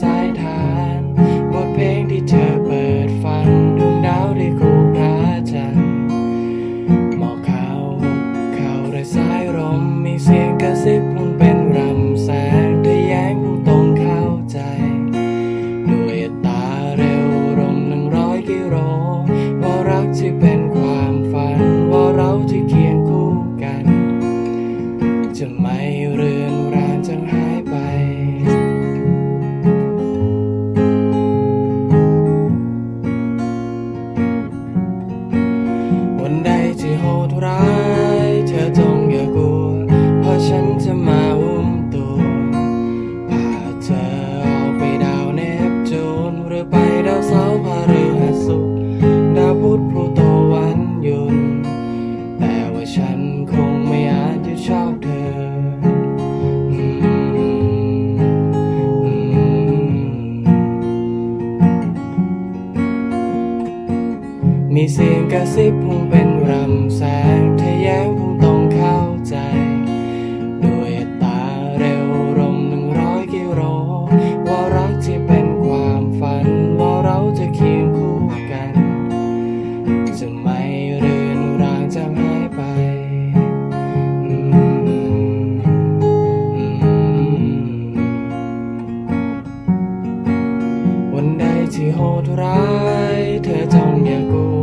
สายทานบทเพลงที่เธอเปิดฟังดวงดาวได้คู่พระจันทร์หมอกขาวขาวไรสายลมมีเสียงกระซิบพุ่งเป็นรำแสงทะแยงคงตรงเข้าใจด้วยตาเร็วลมหนึ่งร้อยกิโลว่ารักที่เป็นความฝันว่าเราที่เคียงคู่กัน จะไม่ dorado. มีเสียงกระซิบคงเป็นรำแสงถ้าแย้งคงต้องเข้าใจ ด้วยตาเร็วลมหนึ่งร้อยกิโลว่ารักที่เป็นความฝัน ว่าเราจะเคียงคู่กัน จะไม่เรือนรางจางหายไปอืมอืมวันใดที่โหดร้าย เธอจงอย่ากลัว